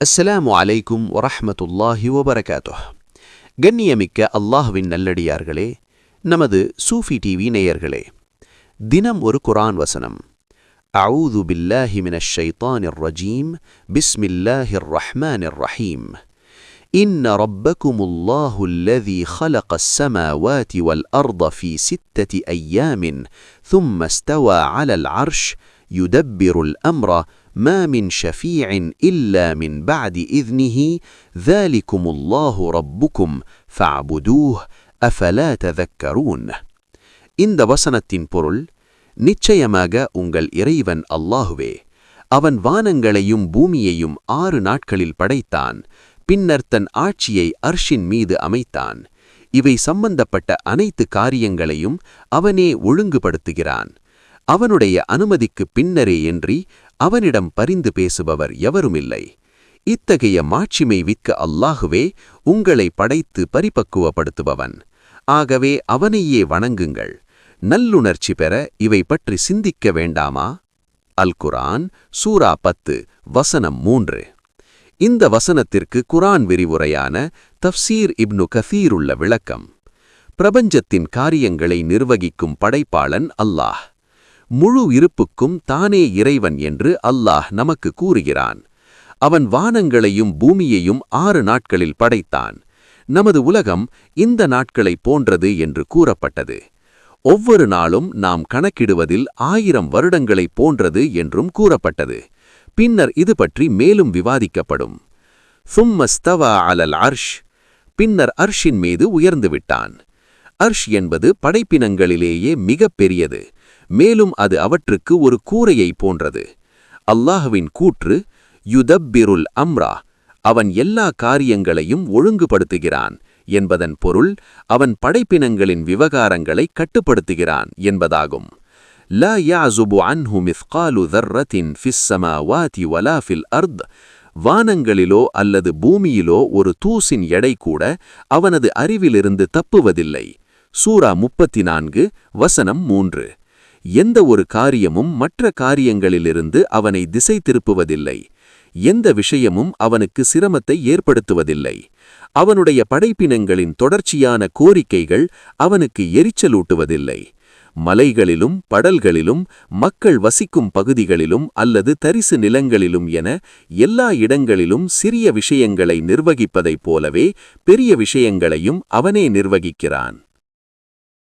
அஸ்ஸலாமு அலைக்கும் வரஹ்மத்துல்லாஹி வபரகாத்துஹ் கண்ணியமிக்க அல்லாஹ்வின் நல்லடியார்களே நமது சூஃபி டிவி நேயர்களே தினம் ஒரு குரான் வசனம் அவுது பில்லாஹி மினஷ் ஷைத்தானிர் ரஜீம் பிஸ்மில்லாஹிர் ரஹ்மானிர் ரஹீம் إن ربكم الله الذي خلق السماوات والأرض في ستة أيام ثم استوى على العرش يدبر الأمر ما من شفيع إلا من بعد إذنه ذلكم الله ربكم فاعبدوه أفلا تذكرون இந்த வசனத்தின் பொருள் நிச்சயமாக உங்கள் இறைவன் அல்லாஹுவே அவன் வானங்களையும் பூமியையும் ஆறு நாட்களில் படைத்தான் பின்னர் தன் ஆட்சியை அர்ஷின் மீது அமைத்தான் இவை சம்பந்தப்பட்ட அனைத்து காரியங்களையும் அவனே ஒழுங்குபடுத்துகிறான் அவனுடைய அனுமதிக்கு பின்னரேயன்றி அவனிடம் பரிந்து பேசுபவர் எவருமில்லை. இத்தகைய மாட்சிமை விற்க அல்லாஹுவே உங்களை படைத்து பரிபக்குவப்படுத்துபவன். ஆகவே அவனையே வணங்குங்கள். நல்லுணர்ச்சி பெற இவை பற்றி சிந்திக்க வேண்டாமா? அல் குரான் சூரா பத்து வசனம் மூன்று. இந்த வசனத்திற்கு குரான் விரிவுரையான தஃப்சீர் இப்னு கஃபீருள்ள விளக்கம். பிரபஞ்சத்தின் காரியங்களை நிர்வகிக்கும் படைப்பாளன் அல்லாஹ். முழு இருப்புக்கும் தானே இறைவன் என்று அல்லாஹ் நமக்கு கூறுகிறான். அவன் வானங்களையும் பூமியையும் ஆறு நாட்களில் படைத்தான். நமது உலகம் இந்த நாட்களை போன்றது என்று கூறப்பட்டது. ஒவ்வொரு நாளும் நாம் கணக்கிடுவதில் ஆயிரம் வருடங்களைப் போன்றது என்றும் கூறப்பட்டது. பின்னர் இது பற்றி மேலும் விவாதிக்கப்படும். சும்மஸ்தவா அலல் அர்ஷ். பின்னர் அர்ஷின் மீது உயர்ந்து விட்டான். அர்ஷ் என்பது படைப்பினங்களிலேயே மிகப் பெரியது மேலும் அது அவற்றுக்கு ஒரு கூரையை போன்றது அல்லாஹுவின் கூற்று யுதப்பிருல் அம்ரா அவன் எல்லா காரியங்களையும் ஒழுங்குபடுத்துகிறான் என்பதன் பொருள் அவன் படைப்பினங்களின் விவகாரங்களை கட்டுப்படுத்துகிறான் என்பதாகும் لا يعزب عنه مثقال ذرة في السماوات ولا في الأرض வானங்களிலோ அல்லது பூமியிலோ ஒரு தூசின் எடை கூட அவனது அறிவிலிருந்து தப்புவதில்லை சூரா முப்பத்தி நான்கு வசனம் மூன்று. எந்த ஒரு காரியமும் மற்ற காரியங்களிலிருந்து அவனை திசை திருப்புவதில்லை. எந்த விஷயமும் அவனுக்கு சிரமத்தை ஏற்படுத்துவதில்லை. அவனுடைய படைப்பினங்களின் தொடர்ச்சியான கோரிக்கைகள் அவனுக்கு எரிச்சலூட்டுவதில்லை. மலைகளிலும் படல்களிலும் மக்கள் வசிக்கும் பகுதிகளிலும் அல்லது தரிசு நிலங்களிலும் என எல்லா இடங்களிலும் சிறிய விஷயங்களை நிர்வகிப்பதைப் போலவே பெரிய விஷயங்களையும் அவனே நிர்வகிக்கிறான்.